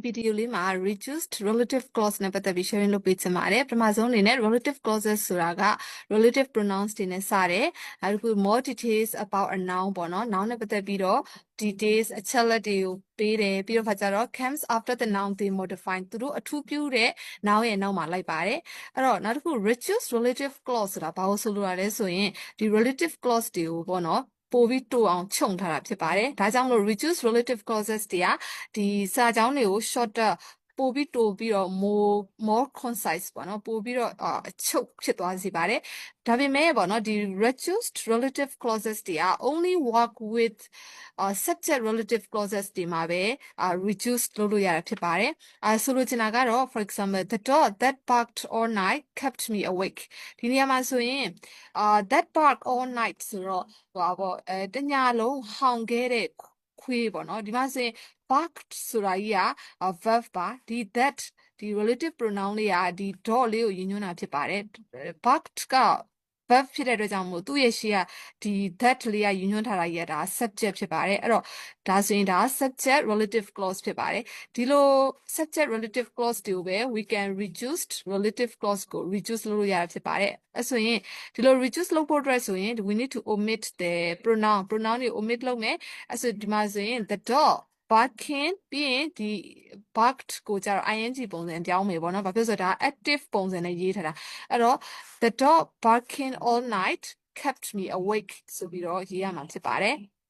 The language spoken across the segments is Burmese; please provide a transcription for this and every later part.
ဗီဒီယိုလေးမှာ reduced relative clause နဲ့ပတ်သက်ပြီး sharing လုပ်ပေးချင်ပါတယ်ပထမဆုံးအနေနဲ့ relative clauses ဆိုတာက relative pronouns တွေနဲ့စတယ်နောက်တစ်ခု more details about a noun ပေါ့နော် noun နဲ့ပတ်သက်ပြီးတော့ details အချက်လက်တွေကိုပေးတယ်ပြီးတော့ခါကျတော့ comes after the noun they modify သူတို့အထူးပြုတဲ့ noun ရဲ့နောက်မှာလိုက်ပါတယ်အဲ့တော့နောက်တစ်ခု reduced relative clause ဆိုတာဘာလို့ဆိုလိုရလဲဆိုရင်ဒီ relative clause တွေကိုပေါ့နော် ပိုပြီးတိုးအောင်ခြုံထားတာဖြစ်ပါတယ်။ဒါကြောင့်မလို့ reduce relative clauses တွေကဒီစာကြောင်းတွေကို shorter ပိုပြီးတိုးပြီးတော့ more more concise ပေါ့နော်ပိုပြီးတော့အာအချုပ်ဖြစ်သွားစေပါတယ်။ဒါပေမဲ့ပေါ့နော်ဒီ reduced relative clauses တွေက only work with uh, subject relative clauses တွေမှာပဲ uh, reduce လုပ်လို့ရတာဖြစ်ပါတယ်။အဲဆိုလိုချင်တာကတော့ for example the dog that barked all night kept me awake ဒီနေရာမှာဆိုရင် uh, that barked all night ဆိုတော့ဟိုပါပေါ့အဲတညလုံးဟောင်ခဲ့တဲ့ခွေးပေါ့နော်ဒီမှာဆိုရင် barked ဆိုတာကြီးက uh, verb ပါဒီ that ဒီ relative pronoun လေးကဒီ dog လေးကိုရည်ညွှန်းတာဖြစ်ပါတယ် barked က verb ဖြစ်တဲ့အတွက်ကြောင့်မို့သူ့ရဲ့ရှေ့ကဒီ that လေးကရည်ညွှန်းထားတာကြီးကဒါ subject ဖြစ်ပါတယ်အဲ့တော့ဒါဆိုရင်ဒါ subject relative clause ဖြစ်ပါတယ်ဒီလို subject relative clause တွေကိုပဲ we can reduce relative clause ကို reduce လုပ်လို့ရတာဖြစ်ပါတယ်အဲ့ဆိုရင်ဒီလို reduce လုပ်ဖို့အတွက်ဆိုရင် we need to omit the pronoun pronoun တွေ omit လုပ်မယ်အဲ့ဆိုဒီမှာဆိုရင် the dog barking ပြီးရင်ဒီ barked ကိုကြတော့ ing ပုံစံပြောင်းမယ်ပေါ့နော်။ဘာဖြစ်လို့လဲဆိုတော့ဒါ active ပုံစံနဲ့ရေးထားတာ။အဲ့တော့ the dog barking all night kept me awake ဆိုပြီးတော့ရေးရမှာဖြစ်ပါတယ်။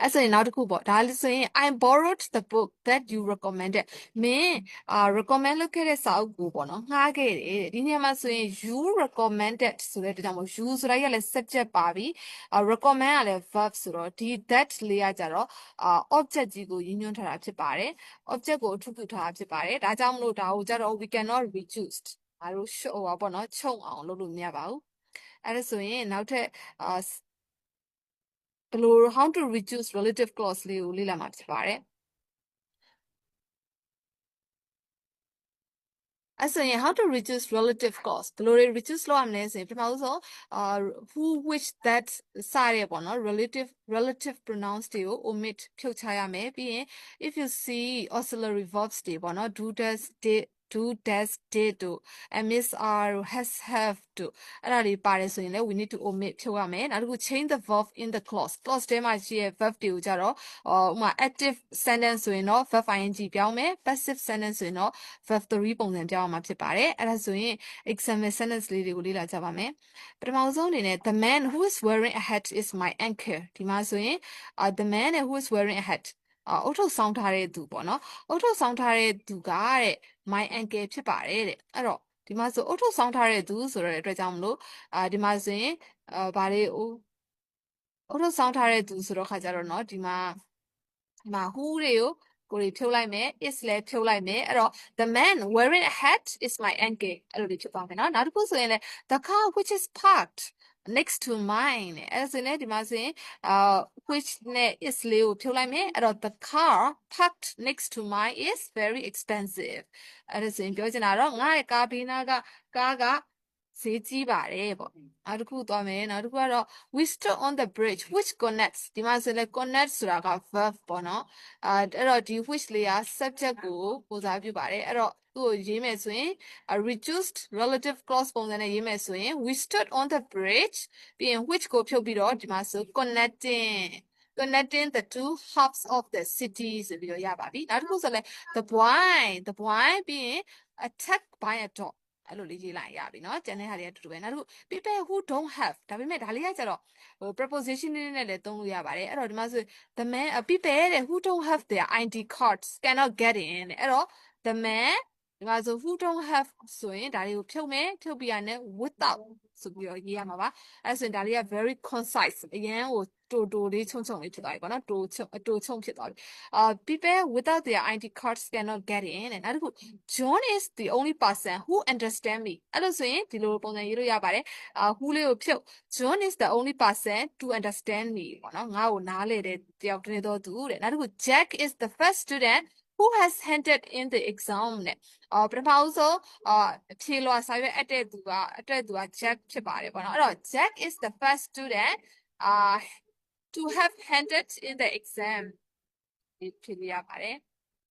အဲ့ဆိုရင်နောက်တစ်ခုပေါ့ဒါလည်းဆိုရင် I borrowed the book that you recommended မင်းအာ recommend လုပ်ခဲ့တဲ့စာအုပ်ကိုပေါ့နော်ငှားခဲ့တယ်ဒီနေရာမှာဆိုရင် you recommended ဆိုတဲ့တရားမို့ you ဆိုတာကြီးကလည်း subject ပါပြီအာ recommend ကလည်း verb ဆိုတော့ဒီ that လေးကကြတော့အာ object ကြီးကိုရည်ညွှန်းထားတာဖြစ်ပါတယ် object ကိုအထူးပြုထားတာဖြစ်ပါတယ်ဒါကြောင့်မလို့ဒါကိုကြတော့ we cannot reduced ငါတို့ show ဟောပေါ့နော်ခြုံအောင်လုပ်လို့မရပါဘူးအဲ့ဒါဆိုရင်နောက်ထပ်အာ ဘယ်လို how to reduce relative clause လေးကိုလေ့လာမှာဖြစ်ပါတယ်အဲ့ဆိုရင် how to reduce relative clause ဘယ်လိုတွေ reduce လုပ်ရမလဲဆိုရင်ပထမဆုံးအာ who which that စရဲပေါ့နော် relative relative pronouns တွေကို omit ဖြုတ်ချရမယ်ပြီးရင် if you see auxiliary verbs တွေပေါ့နော် do does did do does did တို့ miss are has have တို့အဲ့ဒါတွေပါတယ်ဆိုရင်လည်း we need to omit ဖြုတ်ရမယ်နောက်တစ်ခု change the verb in the clause clause ထဲမှာရှိတဲ့ verb တွေကိုကြတော့ဟိုဥမာ active sentence ဆိုရင်တော့ verb ing ပြောင်းမယ် passive sentence ဆိုရင်တော့ verb 3ပုံစံပြောင်းအောင်မှာဖြစ်ပါတယ်အဲ့ဒါဆိုရင် example sentence လေးတွေကိုလေ့လာကြပါမယ်ပထမဆုံးအနေနဲ့ the man who is wearing a hat is my anchor ဒီမှာဆိုရင် the man who is wearing a hat အုတ်ထုတ်ဆောင်းထားတဲ့သူပေါ့နော်အုတ်ထုတ်ဆောင်းထားတဲ့သူကတဲ့ my uncle ဖြစ်ပါတယ်တဲ့အဲ့တော့ဒီမှာဆိုအုတ်ထုတ်ဆောင်းထားတဲ့သူဆိုတဲ့အတွက်ကြောင့်မလို့အာဒီမှာဆိုရင်အာဗာလေးအုတ်ထုတ်ဆောင်းထားတဲ့သူဆိုတော့ခါကြတော့เนาะဒီမှာဒီမှာ who တွေကိုကိုရီဖြုတ်လိုက်မယ် is လည်းဖြုတ်လိုက်မယ်အဲ့တော့ the man wearing a hat is my uncle အဲ့လိုလေးဖြစ်သွားမယ်เนาะနောက်တစ်ခုဆိုရင်လည်း the car which is parked next to mine အဲ့ဒါဆိုရင်ဒီမှာဆိုရင်အာ which နဲ့ is လေးကိုဖြုတ်လိုက်မယ်အဲ့တော့ the car parked next to mine is very expensive အဲ့ဒါဆိုရင်ပြောချင်တာတော့ငါ့ရဲ့ကားဘေးနားကကားက ဈေးကြီးပါတယ်ပေါ့နောက်တစ်ခုသွားမယ်နောက်တစ်ခုကတော့ we stood on the bridge which connects ဒီမှာဆိုလဲ connect ဆိုတာက verb ပေါ့နော်အဲအဲ့တော့ဒီ which လေးက subject ကိုပိုစားပြုပါတယ်အဲ့တော့သူ့ကိုရေးမယ်ဆိုရင် reduced relative clause ပုံစံနဲ့ရေးမယ်ဆိုရင် we stood on the bridge ပြီးရင် which ကိုဖြုတ်ပြီးတော့ဒီမှာဆို connecting connecting the two halves of the city ဆိုပြီးတော့ရပါပြီနောက်တစ်ခုဆိုလဲ the boy the boy ပြီးရင် attacked by a dog အဲ့လိုလေးရေးလိုက်ရပြီเนาะကျန်တဲ့ဟာတွေကတူတူပဲနောက်တစ်ခု people who don't have ဒါပေမဲ့ဒါလေးကကျတော့ဟို preposition လေးနဲ့လည်းသုံးလို့ရပါတယ်အဲ့တော့ဒီမှာဆို the man uh, people တဲ့ who don't have their ID cards cannot get in အဲ့တော့ the man ဒီမှာဆို who don't have ဆိုရင်ဒါလေးကိုဖြုတ်မယ်ဖြုတ်ပြီးရနဲ့ without ဆိုပြီးတော့ရေးရမှာပါအဲ့ဆိုရင်ဒါလေးက very concise အရင်ကိုတိုတိုလေးချုံချုံလေးဖြစ်သွားပြီပေါ့နော်တိုချုံအတိုချုံဖြစ်သွားပြီအာ people without their ID cards cannot get in တဲ့နောက်တစ်ခု John is the only person who understand me အဲ့လိုဆိုရင်ဒီလိုပုံစံရေးလို့ရပါတယ်အာ who လေးကိုဖြုတ် John is the only person to understand me ပေါ့နော်ငါ့ကိုနားလေတဲ့တယောက်တည်းတော့သူတဲ့နောက်တစ်ခု Jack is the first student who has handed in the exam နဲ့အော်ပထမဆုံးအာဖြေလွှာစာရွက်အပ်တဲ့သူကအတက်သူက Jack ဖြစ်ပါတယ်ပေါ့နော်အဲ့တော့ Jack is the first student uh to have handed in the exam ဒီဖြေရပါတယ်